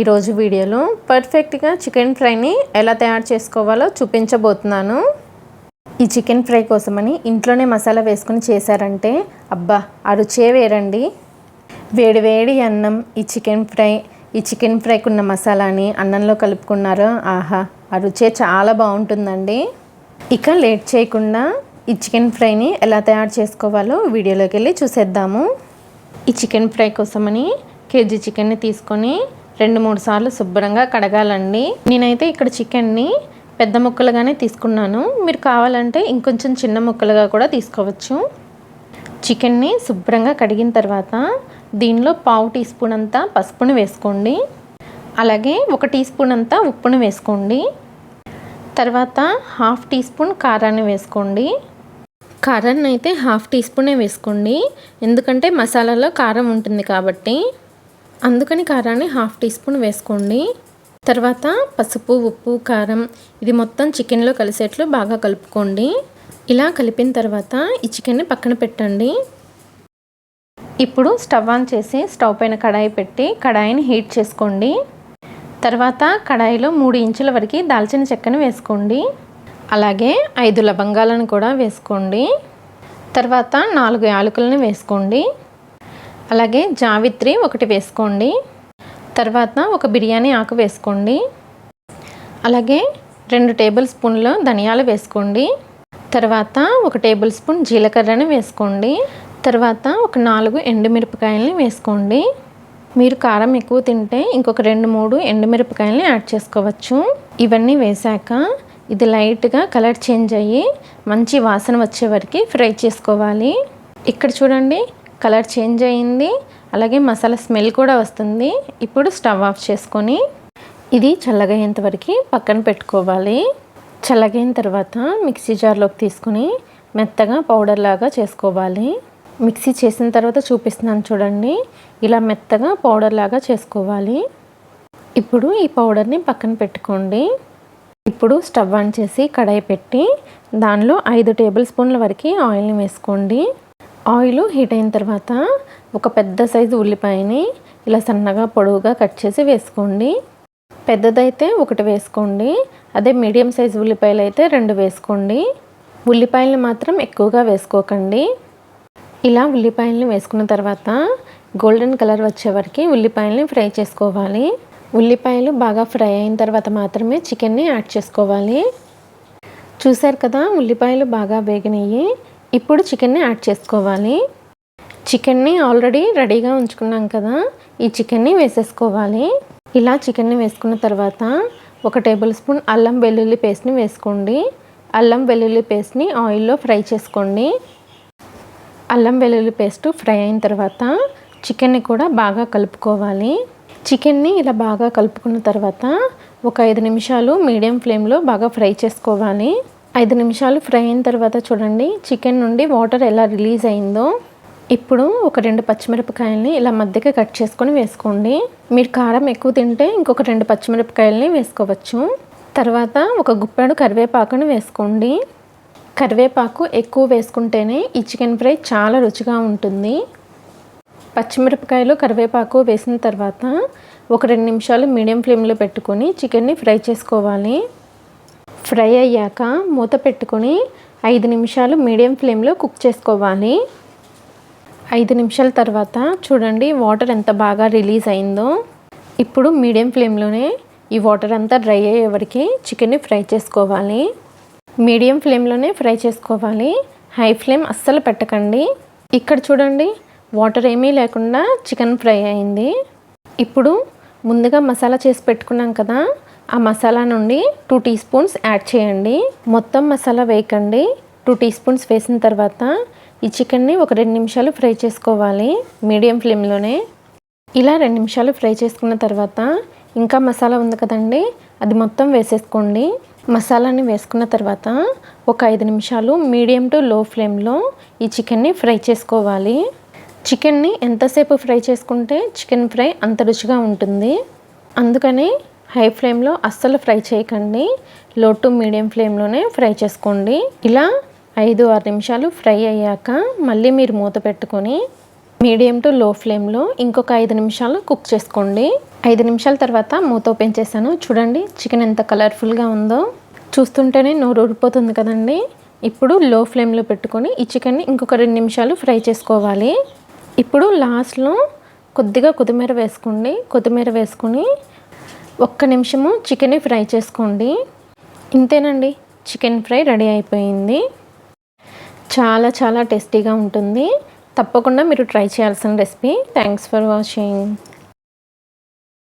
ఈరోజు వీడియోలో పర్ఫెక్ట్గా చికెన్ ఫ్రైని ఎలా తయారు చేసుకోవాలో చూపించబోతున్నాను. ఈ చికెన్ ఫ్రై కోసమని ఇంట్లోనే మసాలా వేసుకుని చేశారంటే అబ్బా ఆ రుచే వేరండి. వేడివేడి అన్నం ఈ చికెన్ ఫ్రై ఈ చికెన్ ఫ్రైకి ఉన్న మసాలాని అన్నంలో కలుపుకున్నారు? ఆహా ఆ రుచే చాలా బాగుంటుందండి. ఇక లేట్ చేయకుండా ఈ చికెన్ ఫ్రైని ఎలా తయారు చేసుకోవాలో వీడియోలోకి వెళ్ళి చూసేద్దాము. ఈ చికెన్ ఫ్రై కోసమని కేజీ చికెన్ని తీసుకొని రెండు మూడు సార్లు శుభ్రంగా కడగాలండి. నేనైతే ఇక్కడ చికెన్ని పెద్ద ముక్కలుగానే తీసుకున్నాను. మీరు కావాలంటే ఇంకొంచెం చిన్న ముక్కలుగా కూడా తీసుకోవచ్చు. చికెన్ని శుభ్రంగా కడిగిన తర్వాత దీనిలో పావు టీ స్పూన్ అంతా పసుపును వేసుకోండి. అలాగే ఒక టీ స్పూన్ అంతా ఉప్పును వేసుకోండి. తర్వాత హాఫ్ టీ స్పూన్ కారాన్ని వేసుకోండి. కారాన్ని అయితే హాఫ్ టీ స్పూనే వేసుకోండి. ఎందుకంటే మసాలాలో కారం ఉంటుంది కాబట్టి అందుకని కారాన్ని హాఫ్ టీ స్పూన్ వేసుకోండి. తర్వాత పసుపు ఉప్పు కారం ఇది మొత్తం చికెన్లో కలిసేట్లు బాగా కలుపుకోండి. ఇలా కలిపిన తర్వాత ఈ చికెన్ని పక్కన పెట్టండి. ఇప్పుడు స్టవ్ ఆన్ చేసి స్టవ్ పైన కడాయి పెట్టి కడాయిని హీట్ చేసుకోండి. తర్వాత కడాయిలో మూడు ఇంచుల వరకు దాల్చిన చెక్కను వేసుకోండి. అలాగే ఐదు లవంగాలను కూడా వేసుకోండి. తర్వాత నాలుగు యాలకులను వేసుకోండి. అలాగే జావిత్రి ఒకటి వేసుకోండి. తర్వాత ఒక బిర్యానీ ఆకు వేసుకోండి. అలాగే రెండు టేబుల్ స్పూన్లు ధనియాలు వేసుకోండి. తర్వాత ఒక టేబుల్ స్పూన్ జీలకర్రని వేసుకోండి. తర్వాత ఒక నాలుగు ఎండుమిరపకాయలని వేసుకోండి. మీరు కారం ఎక్కువ తింటే ఇంకొక రెండు మూడు ఎండుమిరపకాయలని యాడ్ చేసుకోవచ్చు. ఇవన్నీ వేశాక ఇది లైట్గా కలర్ చేంజ్ అయ్యి మంచి వాసన వచ్చే వరకు ఫ్రై చేసుకోవాలి. ఇక్కడ చూడండి కలర్ చేంజ్ అయింది. అలాగే మసాలా స్మెల్ కూడా వస్తుంది. ఇప్పుడు స్టవ్ ఆఫ్ చేసుకొని ఇది చల్లగయ్యేంత వరకు పక్కన పెట్టుకోవాలి. చల్లగైన తర్వాత మిక్సీ జార్లోకి తీసుకుని మెత్తగా పౌడర్ లాగా చేసుకోవాలి. మిక్సీ చేసిన తర్వాత చూపిస్తున్నాను చూడండి. ఇలా మెత్తగా పౌడర్ లాగా చేసుకోవాలి. ఇప్పుడు ఈ పౌడర్ని పక్కన పెట్టుకోండి. ఇప్పుడు స్టవ్ ఆన్ చేసి కడాయి పెట్టి దానిలో ఐదు టేబుల్ స్పూన్ల వరకు ఆయిల్ని వేసుకోండి. ఆయిల్ హీట్ అయిన తర్వాత ఒక పెద్ద సైజు ఉల్లిపాయని ఇలా సన్నగా పొడవుగా కట్ చేసి వేసుకోండి. పెద్దదైతే ఒకటి వేసుకోండి. అదే మీడియం సైజు ఉల్లిపాయలు అయితే రెండు వేసుకోండి. ఉల్లిపాయలను మాత్రం ఎక్కువగా వేసుకోకండి. ఇలా ఉల్లిపాయలను వేసుకున్న తర్వాత గోల్డెన్ కలర్ వచ్చే వరకు ఉల్లిపాయలని ఫ్రై చేసుకోవాలి. ఉల్లిపాయలు బాగా ఫ్రై అయిన తర్వాత మాత్రమే చికెన్ని యాడ్ చేసుకోవాలి. చూశారు కదా ఉల్లిపాయలు బాగా వేగినాయి. ఇప్పుడు చికెన్ని యాడ్ చేసుకోవాలి. చికెన్ని ఆల్రెడీ రెడీగా ఉంచుకున్నాం కదా. ఈ చికెన్ని వేసేసుకోవాలి. ఇలా చికెన్ని వేసుకున్న తర్వాత ఒక టేబుల్ స్పూన్ అల్లం వెల్లుల్లి పేస్ట్ని వేసుకోండి. అల్లం వెల్లుల్లి పేస్ట్ని ఆయిల్లో ఫ్రై చేసుకోండి. అల్లం వెల్లుల్లి పేస్ట్ ఫ్రై అయిన తర్వాత చికెన్ని కూడా బాగా కలుపుకోవాలి. చికెన్ని ఇలా బాగా కలుపుకున్న తర్వాత ఒక ఐదు నిమిషాలు మీడియం ఫ్లేమ్లో బాగా ఫ్రై చేసుకోవాలి. ఐదు నిమిషాలు ఫ్రై అయిన తర్వాత చూడండి చికెన్ నుండి వాటర్ ఎలా రిలీజ్ అయిందో. ఇప్పుడు ఒక రెండు పచ్చిమిరపకాయలని ఇలా మధ్యకి కట్ చేసుకొని వేసుకోండి. మీరు కారం ఎక్కువ తింటే ఇంకొక రెండు పచ్చిమిరపకాయలని వేసుకోవచ్చు. తర్వాత ఒక గుప్పెడు కరివేపాకును వేసుకోండి. కరివేపాకు ఎక్కువ వేసుకుంటేనే ఈ చికెన్ ఫ్రై చాలా రుచిగా ఉంటుంది. పచ్చిమిరపకాయలు కరివేపాకు వేసిన తర్వాత ఒక రెండు నిమిషాలు మీడియం ఫ్లేమ్లో పెట్టుకొని చికెన్ని ఫ్రై చేసుకోవాలి. ఫ్రై అయ్యాక మూత పెట్టుకొని ఐదు నిమిషాలు మీడియం ఫ్లేమ్లో కుక్ చేసుకోవాలి. ఐదు నిమిషాల తర్వాత చూడండి వాటర్ ఎంత బాగా రిలీజ్ అయిందో. ఇప్పుడు మీడియం ఫ్లేమ్లోనే ఈ వాటర్ అంతా డ్రై అయ్యే వరకు చికెన్ని ఫ్రై చేసుకోవాలి. మీడియం ఫ్లేమ్లోనే ఫ్రై చేసుకోవాలి. హై ఫ్లేమ్ అస్సలు పెట్టకండి. ఇక్కడ చూడండి వాటర్ ఏమీ లేకుండా చికెన్ ఫ్రై అయింది. ఇప్పుడు ముందుగా మసాలా చేసి పెట్టుకున్నాం కదా ఆ మసాలా నుండి టూ టీ స్పూన్స్ యాడ్ చేయండి. మొత్తం మసాలా వేయకండి. టూ టీ స్పూన్స్ వేసిన తర్వాత ఈ చికెన్ని ఒక రెండు నిమిషాలు ఫ్రై చేసుకోవాలి. మీడియం ఫ్లేమ్లోనే. ఇలా రెండు నిమిషాలు ఫ్రై చేసుకున్న తర్వాత ఇంకా మసాలా ఉంది కదండి అది మొత్తం వేసేసుకోండి. మసాలాని వేసుకున్న తర్వాత ఒక ఐదు నిమిషాలు మీడియం టు లో ఫ్లేమ్లో ఈ చికెన్ని ఫ్రై చేసుకోవాలి. చికెన్ని ఎంతసేపు ఫ్రై చేసుకుంటే చికెన్ ఫ్రై అంత రుచిగా ఉంటుంది. అందుకని హై ఫ్లేమ్లో అస్సలు ఫ్రై చేయకండి. లో టు మీడియం ఫ్లేమ్లోనే ఫ్రై చేసుకోండి. ఇలా ఐదు ఆరు నిమిషాలు ఫ్రై అయ్యాక మళ్ళీ మీరు మూత పెట్టుకొని మీడియం టు లో ఫ్లేమ్లో ఇంకొక ఐదు నిమిషాలు కుక్ చేసుకోండి. ఐదు నిమిషాల తర్వాత మూత ఓపెన్ చేశాను. చూడండి చికెన్ ఎంత కలర్ఫుల్గా ఉందో. చూస్తుంటేనే నోరు ఊడిపోతుంది కదండి. ఇప్పుడు లో ఫ్లేమ్లో పెట్టుకొని ఈ చికెన్ని ఇంకొక రెండు నిమిషాలు ఫ్రై చేసుకోవాలి. ఇప్పుడు లాస్ట్లో కొద్దిగా కొత్తిమీర వేసుకోండి. కొత్తిమీర వేసుకొని ఒక్క నిమిషము చికెన్ ఫ్రై చేసుకోండి. ఇంతేనండి చికెన్ ఫ్రై రెడీ అయిపోయింది. చాలా చాలా టేస్టీగా ఉంటుంది. తప్పకుండా మీరు ట్రై చేయాల్సిన రెసిపీ. Thanks for watching.